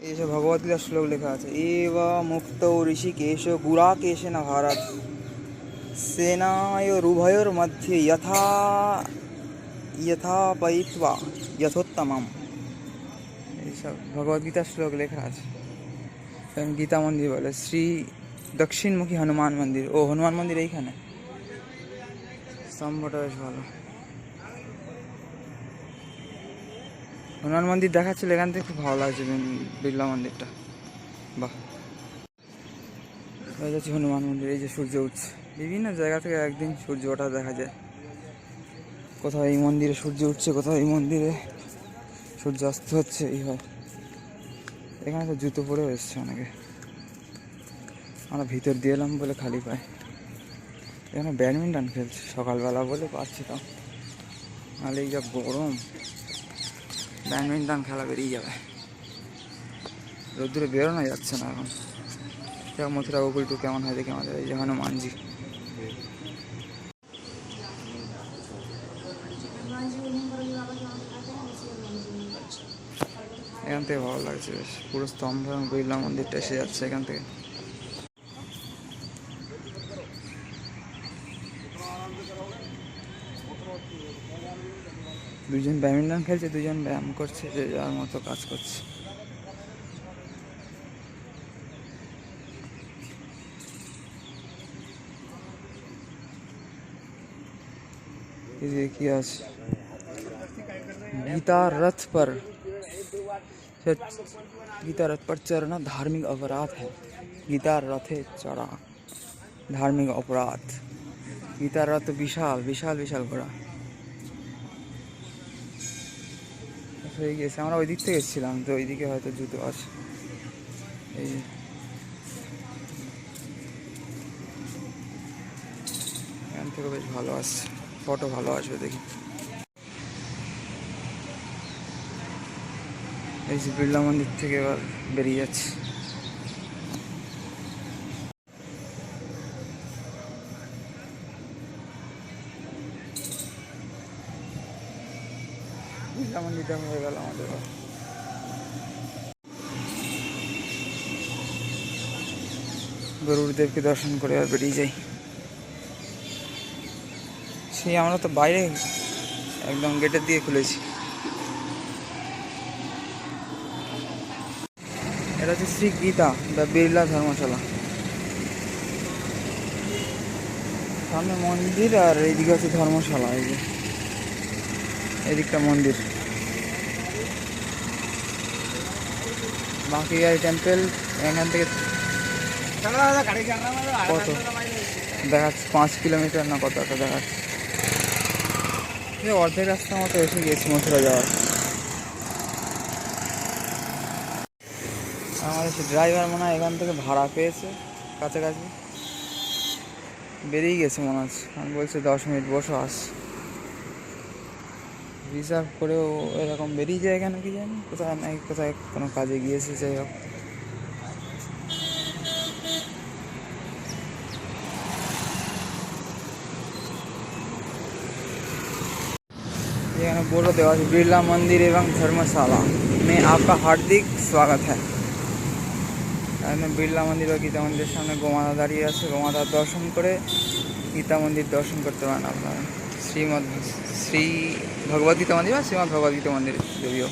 এই যে ভগবদ্গীতার শ্লোক লেখা আছে, এব মুক্ত ঋষিকেশ গুড়াকেশ না ভারত সেনায়োরুভয়োর মধ্যে যথা যথাপয়িত্বা যথোত্তমম। এইসব ভগবদ্গীতার শ্লোক লেখা আছে। গীতা মন্দির বলে, শ্রী দক্ষিণমুখী হনুমান মন্দির। ও হনুমান মন্দির এইখানে? স্তম্ভটা বেশ ভালো। হনুমান মন্দির দেখাচ্ছিল, এখান থেকে খুব ভালো লাগছে বিড়লা মন্দিরটা। বাহ। যাচ্ছে হনুমান মন্দির, এই যে সূর্য উঠছে। বিভিন্ন জায়গা থেকে একদিন সূর্য ওঠা দেখা যায়। কোথাও এই মন্দিরে সূর্য উঠছে, কোথাও এই মন্দিরে সূর্য অস্ত হচ্ছে, এই হয়। এখানে তো জুতো পরেও এসছে অনেকে। আমরা ভিতর দিয়ে এলাম বলে খালি পাই এখানে ব্যাডমিন্টন খেলছে, সকালবেলা বলে পাচ্ছি তো নাহলে এই যা গরম। ব্যাডমিন্টন খেলা বেরিয়ে যাবে। রোদ্দুরে বেরোনো যাচ্ছে না এখন। যাক মথুরা গোকুল টু কেমন হয় দেখি আমাদের এই যে হনুমানজি। এখান থেকে ভালো লাগছে বেশ। পুরো স্তম্ভ এবং বিড়লা মন্দিরটা এসে যাচ্ছে এখান থেকে। দুজন ব্যাডমিন্টন খেলছে দুজন ব্যায়াম করছে যে যার মতো কাজ করছে এই যে কি আছে गीता रथ पर गीता रथ पर चढ़ना धार्मिक अपराध है गीता रथे चढ़ा धार्मिक अपराध गीता रथ বিশাল বিশাল বিশাল ঘোড়া হয়ে গিয়েছে আমরা ওই দিক থেকে এসেছিলাম, তো ওইদিকে হয়তো জুতো আছে। এই। এখান থেকে বেশ ভালো আসছে। ফটো ভালো আসবে দেখি। এই যে বিড়লা মন্দির থেকে এবার বেরিয়ে যাচ্ছে। বিড়লা মন্দিরটা হয়ে গেল আমাদের। এবার। গরুর দেবকে দর্শন করে আর বেরিয়ে যাই। সেই আমরা তো বাইরে একদম গেটের দিয়ে খুলেছি। এটা হচ্ছে শ্রী গীতা দ্য বিড়লা ধর্মশালা। সামনে মন্দির আর এইদিকে হচ্ছে ধর্মশালা, এই যে। এদিকটা মন্দির। বাঁকিগাড়ি টেম্পল এখান থেকে কত? দেখাচ্ছে পাঁচ কিলোমিটার না কত একটা দেখাচ্ছে। অর্ধেক রাস্তার মতো এসে গেছি মথুরা যাওয়ার। আমাদের সে ড্রাইভার মনে হয় এখান থেকে ভাড়া পেয়েছে কাছাকাছি। বেরিয়ে গেছে মনে হচ্ছে। আমি বলছি দশ মিনিট বসো আস রিজার্ভ করেও এরকম বেরিয়ে যায় কেন কি জানি কোথায় নাই কোথায় কোনো কাজে গিয়েছে যাই হোক এখানে बोर्ड देवा है बिरला मंदिर एवं धर्मशाला में आपका हार्दिक स्वागत है এখানে বিড়লা মন্দির বা গীতা মন্দিরের সামনে গোমাতা দাঁড়িয়ে আছে গোমাতার দর্শন করে গীতা মন্দির দর্শন করতে পারেন আপনারা শ্রীমদ শ্রী ভগবদ্গীতা মন্দির বা শ্রীমদ ভগবদ্গীতা মন্দির যদিও।